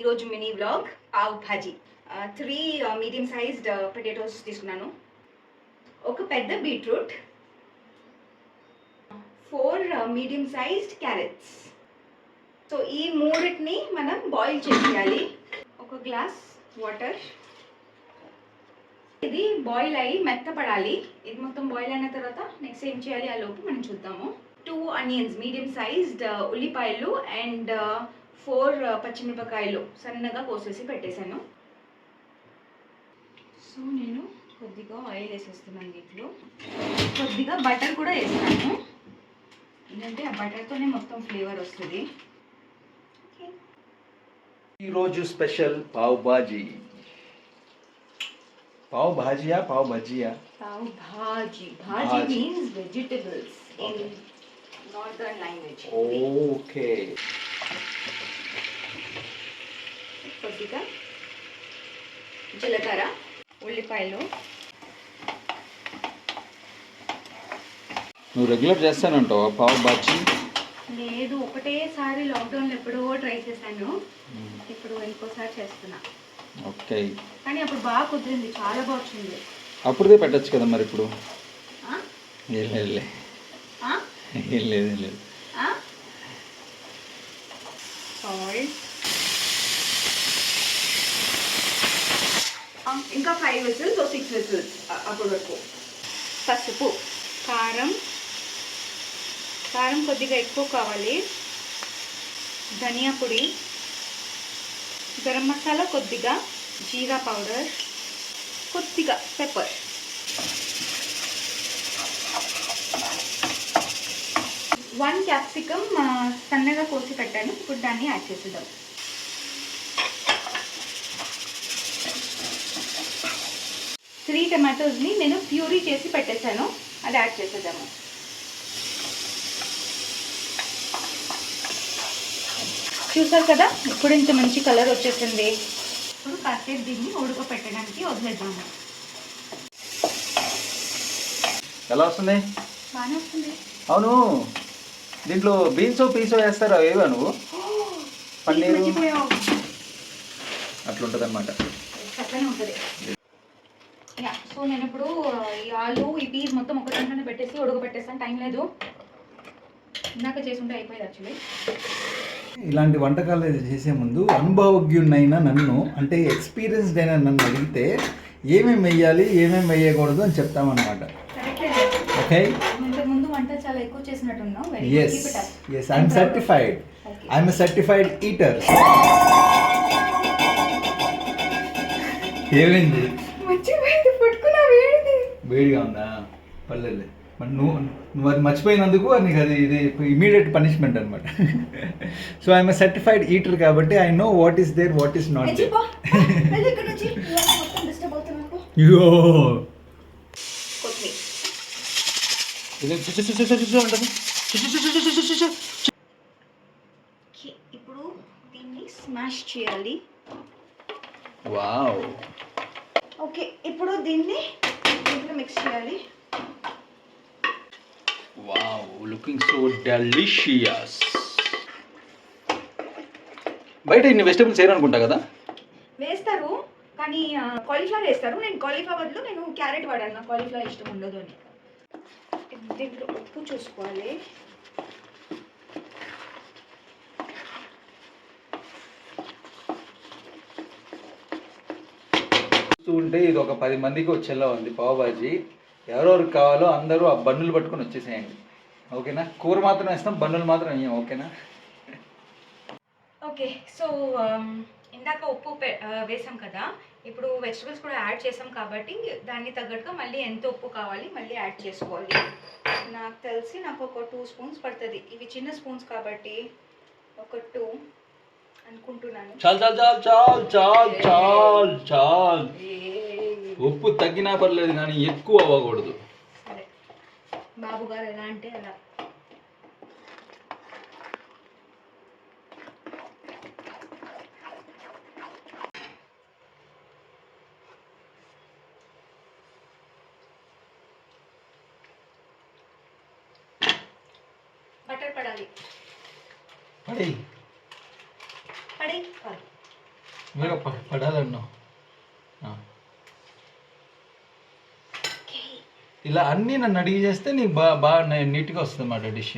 ఈరోజు mini vlog pav bhaji. Three medium sized potatoes తీసుకున్నాను. ఒక పెద్ద beetroot. Four medium sized carrots. So ఈ మూడింటిని మనం బాయిల్ చేసేయాలి. ఒక గ్లాస్ వాటర్. ఇది బాయిల్ అయ్యి మెత్తపడాలి. ఇది మొత్తం బాయిల్ అయిన తర్వాత నెక్స్ట్ ఏం చేయాలి? ఆ లోపు మనం చూద్దాము. టూ ఆనియన్స్ మీడియం సైజ్డ్ ఉల్లిపాయలు అండ్ ఫోర్ పచ్చిమిరపకాయలు సన్నగా కోసేసి పెట్టేశాను సో నేను కొద్దిగా ఆయిల్ వేసేస్తున్నాను దీంట్లో కొద్దిగా బటర్ కూడా వేస్తాను ఎందుకంటే ఆ బటర్తోనే మొత్తం ఫ్లేవర్ వస్తుంది ఓకే ఈరోజు special pav bhaji pav bhajia pav bhajia Pav bhaji. Bhaji Bhaji. means vegetables in Okay. northern language. Okay కొద్దిగా జీలకర్ర ఉల్లిపాయలు. నువ్వు రెగ్యులర్ చేస్తానంటావా? పావ్ బాజీ లేదు ఒకటేసారి లాక్డౌన్లో ఎప్పుడో ట్రై చేశాను. ఇప్పుడు ఇంకోసారి చేస్తున్నా. ఓకే. కానీ అప్పుడు బాగా కుదిరింది చాలా బాగా వచ్చింది. అప్పుడుదే పెట్టచ్చు కదా మరి ఇప్పుడు? ఆ? ఏం లేదు ఏం లేదు. ఆ? Salt. ఆ, ఇంకా ఫైవ్ విసిల్స్ ఓ సిక్స్ విసిల్స్ అప్పటి వరకు? పసుపు కారం కారం కొద్దిగా ఎక్కువ కావాలి. ధనియా పొడి గరం మసాలా కొద్దిగా జీరా పౌడర్ కొద్దిగా పెప్పర్ వన్ క్యాప్సికమ్ సన్నగా కోసి పెట్టాను. ఇప్పుడు దాన్ని యాడ్ చేసేద్దాం. టమాటోస్ని నేను ప్యూరీ చేసి పెట్టేశాను. అది యాడ్ చేసేద్దాము. చూసారు కదా? ఇప్పుడు ఇంత మంచి కలర్ వచ్చేసింది. ఇప్పుడు కాసేపు దీన్ని ఉడకపెట్టడానికి వదిలేద్దాము. ఎలా వస్తుంది? బాగానే వస్తుంది. అవును. దీంట్లో బీన్స్ పీసో వేస్తారా? ఏవా నువ్వు? పన్నీరు. అట్లుంటుంది అనమాట యా సో నేను ఇప్పుడు ఈ ఆలు ఈ పీస్ మొత్తం ఒక దాంట్లోనే పెట్టేసి ఉడకబెట్టేస్తాను. టైం లేదు. ఇందాక చేసుంటే అయిపోయేది యాక్చువల్లీ ఇలాంటి వంటకాలు చేసే ముందు అనుభవజ్ఞునైన నన్ను అంటే ఎక్స్పీరియన్స్డ్ అయిన నన్ను అడిగితే ఏమేమి వేయాలి ఏమేమి వేయకూడదు అని చెప్తామన్నమాట. ఓకే? ముందు వంట చాలా ఎక్కువ చేసినట్టున్నావు very yes yes I'm certified I'm certified eater ఏమైంది? వేడిగా ఉందా పర్లేదు మరి నువ్వు నువ్వు అది మర్చిపోయినందుకు నీకు అది ఇది ఇమీడియట్ పనిష్మెంట్ అనమాట సో ఐఎమ్ సర్టిఫైడ్ ఈటర్ కాబట్టి I know what is there what is not there అయ్యో ఇప్పుడు దీన్ని స్మాష్ చేయాలి వావ్ ఓకే ఇప్పుడు దీన్ని దీంట్లో మిక్స్ చేయాలి. వావ్ లుకింగ్ సో డెలిషియస్ బయట ఇన్ని వెజిటబుల్స్ వేయరనుకుంటా కదా? వేస్తారు కానీ కాలీఫ్లవర్ వేస్తారు. నేను కాలీఫ్లవర్ బదులు నేను క్యారెట్ వాడాను నాకు కాలీఫ్లవర్ ఇష్టం ఉండదు అని. దీంట్లో ఉప్పు చూసుకోవాలి. చూస్తూ ఉంటే ఇది ఒక పది మందికి వచ్చేలా ఉంది పావుబాజీ. ఎవరెవరికి కావాలో అందరూ ఆ బన్నులు పట్టుకొని వచ్చేసేయండి. ఓకేనా? కూర మాత్రం వేస్తాం బన్నులు మాత్రం వేయం ఓకేనా? ఓకే సో ఇందాక ఉప్పు వేసాం కదా. ఇప్పుడు వెజిటబుల్స్ కూడా యాడ్ చేసాం కాబట్టి దాన్ని తగ్గట్టుగా మళ్ళీ ఎంత ఉప్పు కావాలి మళ్ళీ యాడ్ చేసుకోవాలి. నాకు తెలిసి నాకు ఒక టూ స్పూన్స్ పడుతుంది. ఇవి చిన్న స్పూన్స్ కాబట్టి ఒక టూ చాలు చాలు చాలు చాలు చాలు చాలు చాలు. ఉప్పు తగ్గినా పర్లేదు కానీ ఎక్కువ అవ్వకూడదు. బాబు గారు ఎలా అంటే అలా. బటర్ పడాలి. పడి పడి పడి. మీరు ప- పడాలన్నావు ఆ. ఇలా అన్నీ నన్ను అడిగి చేస్తే నీకు బాగా బాగా నీట్గా వస్తుంది అన్నమాట డిష్.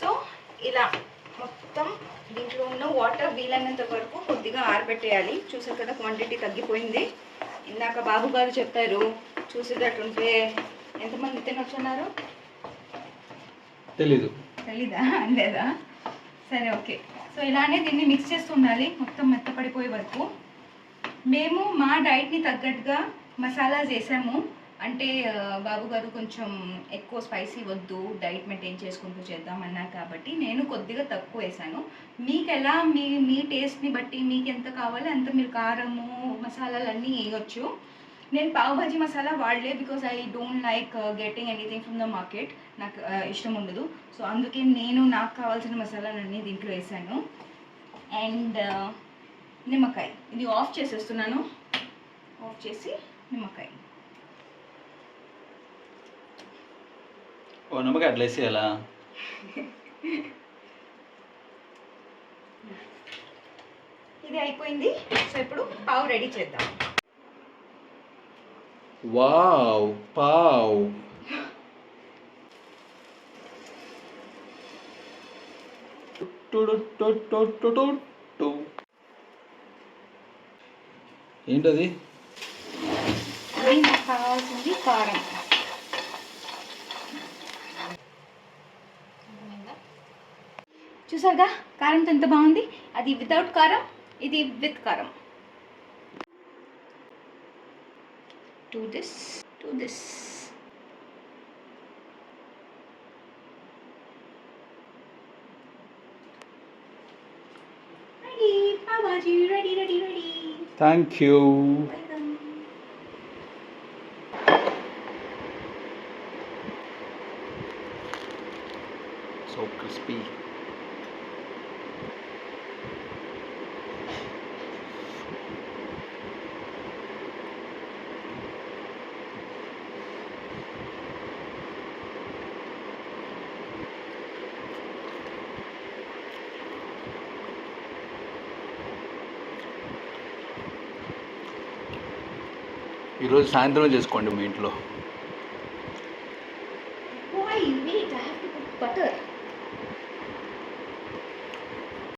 సో ఇలా మొత్తం దీంట్లో ఉన్న వాటర్ వీలైనంత వరకు కొద్దిగా ఆరబెట్టేయాలి. చూసారు కదా క్వాంటిటీ తగ్గిపోయింది. ఇందాక బాబు గారు చెప్పారు చూసేటట్టుంటే ఎంతమంది తినొచ్చున్నారు? తెలీదు. తెలీదా? లేదా? సరే ఓకే. సో ఇలానే దీన్ని మిక్స్ చేస్తూ ఉండాలి మొత్తం మెత్తపడిపోయే వరకు. మేము మా డైట్ని తగ్గట్టుగా మసాలా చేసాము అంటే బాబు గారు కొంచెం ఎక్కువ స్పైసీ వద్దు డైట్ మెయింటైన్ చేసుకుంటూ చేద్దామన్నారు కాబట్టి నేను కొద్దిగా తక్కువ వేసాను. మీకు ఎలా మీ మీ టేస్ట్ని బట్టి మీకు ఎంత కావాలో అంత మీరు కారము మసాలాలు అన్నీ వేయొచ్చు. నేను పావు bhaji masala వాడలే because I don't like getting anything from the market. నాకు ఇష్టం ఉండదు. సో అందుకే నేను నాకు కావాల్సిన మసాలాలన్నీ దీంట్లో వేసాను. అండ్ నిమ్మకాయ. ఇది ఆఫ్ చేసేస్తున్నాను. ఆఫ్ చేసి నిమ్మకాయ. ఓ నమ్మకం అట్లా వేసేయాలా? ఇది అయిపోయింది. సో ఇప్పుడు పావు రెడీ చేద్దాం. వావ్ పావ్. ఏంటది? కావాల్సింది కారం. చూసారుగా? కారంతో ఎంత బాగుంది? అది వితౌట్ కారం ఇది విత్ కారం. To this to this Thank you ready ready ready thank you welcome so crispy ఈరోజు సాయంత్రం చేసుకోండి మీ ఇంట్లో.